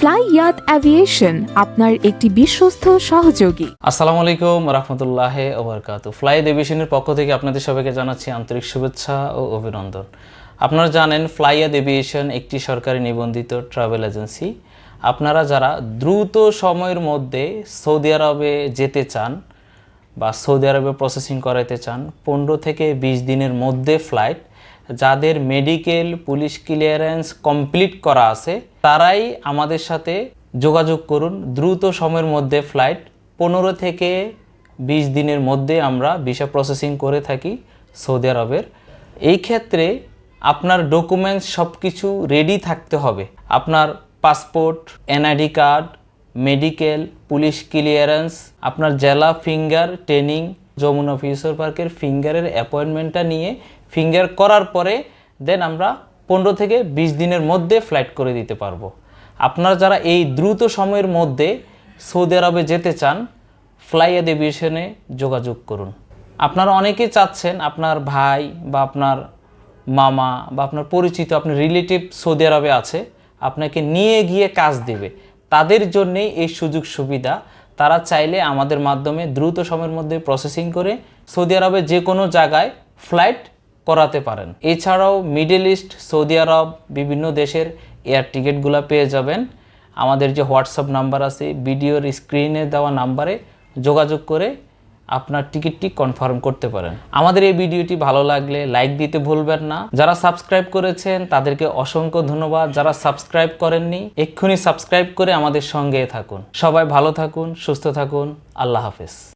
Fly ইয়াত aviation আপনার একটি বিশ্বস্ত সহযোগী। আসসালামু আলাইকুম রহমতুল্লাহ ওবরকাত ফ্লাই এভিয়েশনের পক্ষ থেকে আপনাদের সবাইকে জানাচ্ছি আন্তরিক শুভেচ্ছা ও অভিনন্দন। আপনারা জানেন ফ্লাইয়াদ এভিয়েশন একটি সরকারি নিবন্ধিত ট্রাভেল এজেন্সি। আপনারা যারা দ্রুত সময়ের মধ্যে সৌদি আরবে যেতে চান বা সৌদি আরবে প্রসেসিং করাইতে চান, পনেরো থেকে বিশ দিনের মধ্যে ফ্লাইট যাদের মেডিকেল পুলিশ ক্লিয়ারেন্স কমপ্লিট করা আছে, তারাই আমাদের সাথে যোগাযোগ করুন। দ্রুত সময়ের মধ্যে ফ্লাইট পনেরো থেকে বিশ দিনের মধ্যে আমরা ভিসা প্রসেসিং করে থাকি সৌদি আরবের। এই ক্ষেত্রে আপনার ডকুমেন্টস সব কিছু রেডি থাকতে হবে। আপনার passport NID card medical police clearance আপনার জেলা ফিঙ্গার ট্রেনিং যমুনা ফিউচার পার্কের ফিঙ্গারের অ্যাপয়েন্টমেন্টটা নিয়ে ফিঙ্গার করার পরে দেন আমরা পনেরো থেকে বিশ দিনের মধ্যে ফ্লাইট করে দিতে পারব। আপনারা যারা এই দ্রুত সময়ের মধ্যে সৌদি আরবে যেতে চান ফ্লাই এভিয়েশনে যোগাযোগ করুন। আপনারা অনেকেই চাচ্ছেন আপনার ভাই বা আপনার মামা বা আপনার পরিচিত, আপনার রিলেটিভ সৌদি আরবে আছে, আপনাকে নিয়ে গিয়ে কাজ দেবে। তাদের জন্যেই এই সুযোগ সুবিধা, তারা চাইলে আমাদের মাধ্যমে দ্রুত সময়ের মধ্যে প্রসেসিং করে সৌদি আরবে যে কোনো জায়গায় ফ্লাইট করাতে পারেন। এছাড়াও মিডল ইস্ট, সৌদি আরব, বিভিন্ন দেশের এয়ার টিকিটগুলো পেয়ে যাবেন। আমাদের যে হোয়াটসঅ্যাপ নাম্বার আছে, ভিডিওর স্ক্রিনে দেওয়া নাম্বারে যোগাযোগ করে আপনার টিকিটটি কনফার্ম করতে পারেন। আমাদের এই ভিডিওটি ভালো লাগলে লাইক দিতে ভুলবেন না। যারা সাবস্ক্রাইব করেছেন, তাদেরকে অসংখ্য ধন্যবাদ। যারা সাবস্ক্রাইব করেননি, এক্ষুনি সাবস্ক্রাইব করে আমাদের সঙ্গে থাকুন। সবাই ভালো থাকুন, সুস্থ থাকুন। আল্লাহ হাফেজ।